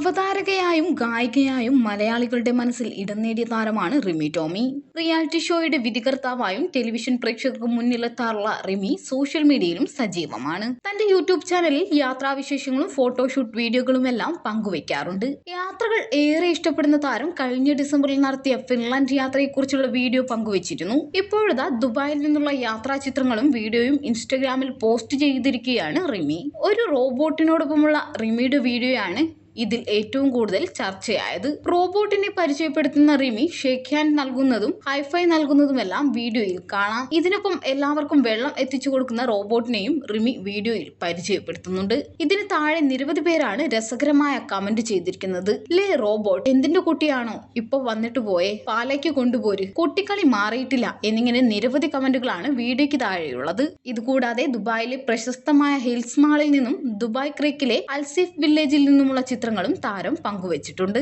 അവതാരകയായും ഗായികയായും മലയാളികളുടെ മനസ്സിൽ ഇടം നേടിയ താരമാണ് റിമി ടോമി. റിയാലിറ്റി ഷോയുടെ വിധികർത്താവായും ടെലിവിഷൻ പ്രേക്ഷകർക്ക് മുന്നിലെത്താറുള്ള റിമി സോഷ്യൽ മീഡിയയിലും സജീവമാണ്. തന്റെ യൂട്യൂബ് ചാനലിൽ യാത്രാവിശേഷങ്ങളും ഫോട്ടോഷൂട്ട് വീഡിയോകളും എല്ലാം പങ്കുവയ്ക്കാറുണ്ട് യാത്രകൾ ഏറെ ഇഷ്ടപ്പെടുന്ന താരം കഴിഞ്ഞ ഡിസംബറിൽ നടത്തിയ ഫിൻലാൻഡ് യാത്രയെക്കുറിച്ചുള്ള വീഡിയോ പങ്കുവച്ചിരുന്നു. ഇപ്പോഴത്തെ ദുബായിൽ നിന്നുള്ള യാത്രാ ചിത്രങ്ങളും വീഡിയോയും ഇൻസ്റ്റഗ്രാമിൽ പോസ്റ്റ് ചെയ്തിരിക്കുകയാണ് റിമി. ഒരു റോബോട്ടിനോടൊപ്പമുള്ള റിമിയുടെ വീഡിയോയാണ് ഇതിൽ ഏറ്റവും കൂടുതൽ ചർച്ചയായത്. റോബോട്ടിനെ പരിചയപ്പെടുത്തുന്ന റിമി ഷേക്ക് ഹാൻഡ് നൽകുന്നതും ഹൈഫൈ നൽകുന്നതുമെല്ലാം വീഡിയോയിൽ കാണാം. ഇതിനൊപ്പം എല്ലാവർക്കും വെള്ളം എത്തിച്ചു കൊടുക്കുന്ന റോബോട്ടിനെയും റിമി വീഡിയോയിൽ പരിചയപ്പെടുത്തുന്നുണ്ട്. ഇതിന് താഴെ നിരവധി പേരാണ് രസകരമായ കമന്റ് ചെയ്തിരിക്കുന്നത്. ലേ റോബോട്ട്? എന്തിന്റെ കുട്ടിയാണോ? ഇപ്പൊ വന്നിട്ട് പോയേ. പാലയ്ക്ക് കൊണ്ടുപോര്. കുട്ടിക്കളി മാറിയിട്ടില്ല എന്നിങ്ങനെ നിരവധി കമന്റുകളാണ് വീഡിയോയ്ക്ക് താഴെയുള്ളത്. ഇതുകൂടാതെ ദുബായിലെ പ്രശസ്തമായ ഹിൽസ് മാളിൽ നിന്നും ദുബായ് ക്രീക്കിലെ അൽസിഫ് വില്ലേജിൽ നിന്നുമുള്ള ചിത്രങ്ങളും താരം പങ്കുവച്ചിട്ടുണ്ട്.